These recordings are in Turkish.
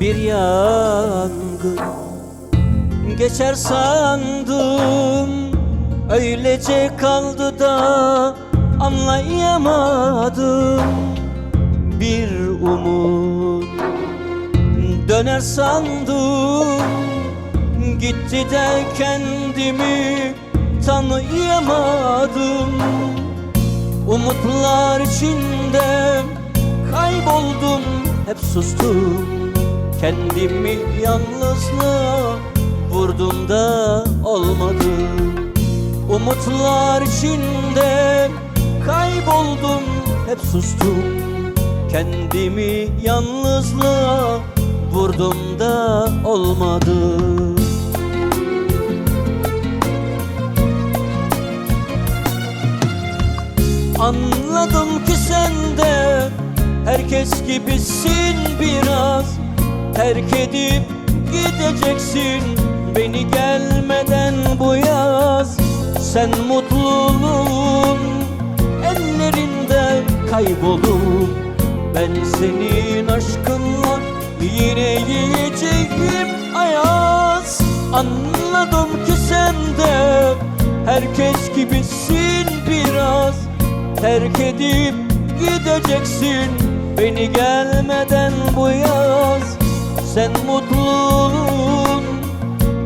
bir yangın Geçer sandım Öylece kaldı da anlayamadım. Bir umut Döner sandım Gitti de kendimi tanıyamadım. Umutlar içinde kayboldum Hep sustum Kendimi yalnızlığa vurdum da olmadı. Umutlar içinde kayboldum Hep sustum. Kendimi yalnızlığa vurdum da olmadı. Anladım ki sen de herkes gibisin biraz Terk edip gideceksin. Beni gelmeden bu yaz Sen mutluluğun ellerinde kaybolur. Ben senin aşkınla yine yiyeceğim ayaz. Anladım ki sen de herkes gibisin biraz. Terk edip gideceksin. Beni gelmeden bu yaz Sen mutluluğun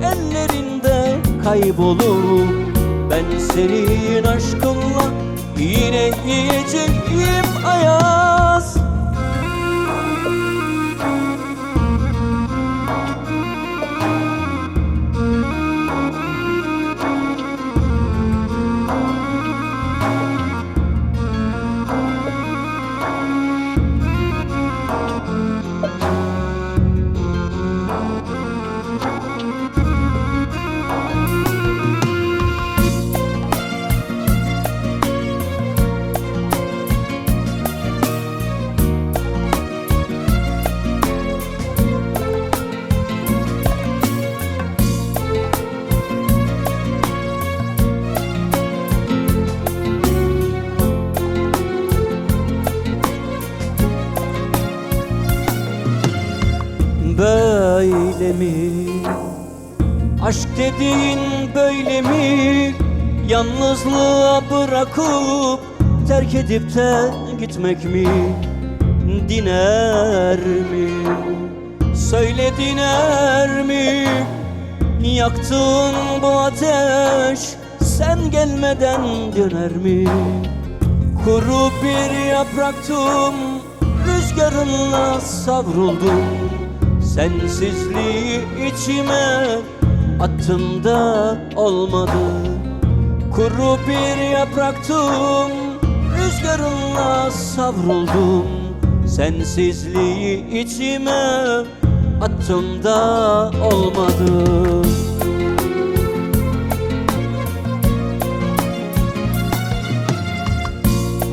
ellerinde kaybolur. Ben senin aşkınla yine yiyeceğim Böyle mi? Aşk dediğin böyle mi? Yalnızlığa bırakıp terk edip de gitmek mi? Diner mi? Söyle diner mi? Yaktığın bu ateş sen gelmeden döner mi? Kuru bir yapraktım Rüzgarınla savruldum Sensizliği içime attım da olmadı. Kuru bir yapraktım Rüzgarınla savruldum. Sensizliği içime attım da olmadı.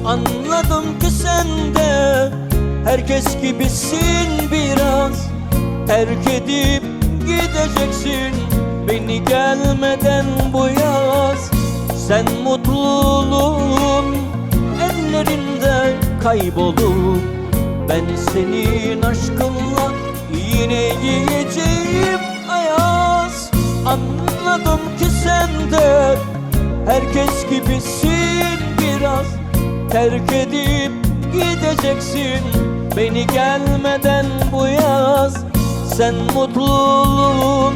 Anladım ki sen de herkes gibisin Terk edip gideceksin. Beni gelmeden bu yaz Sen mutluluğun ellerinde kaybolur Ben senin aşkınla yine yiyeceğim ayaz. Anladım ki sen de herkes gibisin biraz. Terk edip gideceksin beni gelmeden sen mutluluğun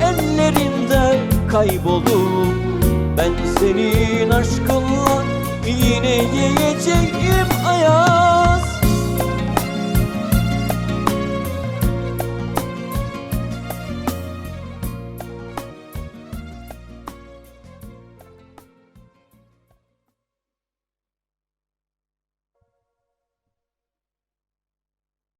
ellerimde kaybolup Ben senin aşkınla yine yiyeceğim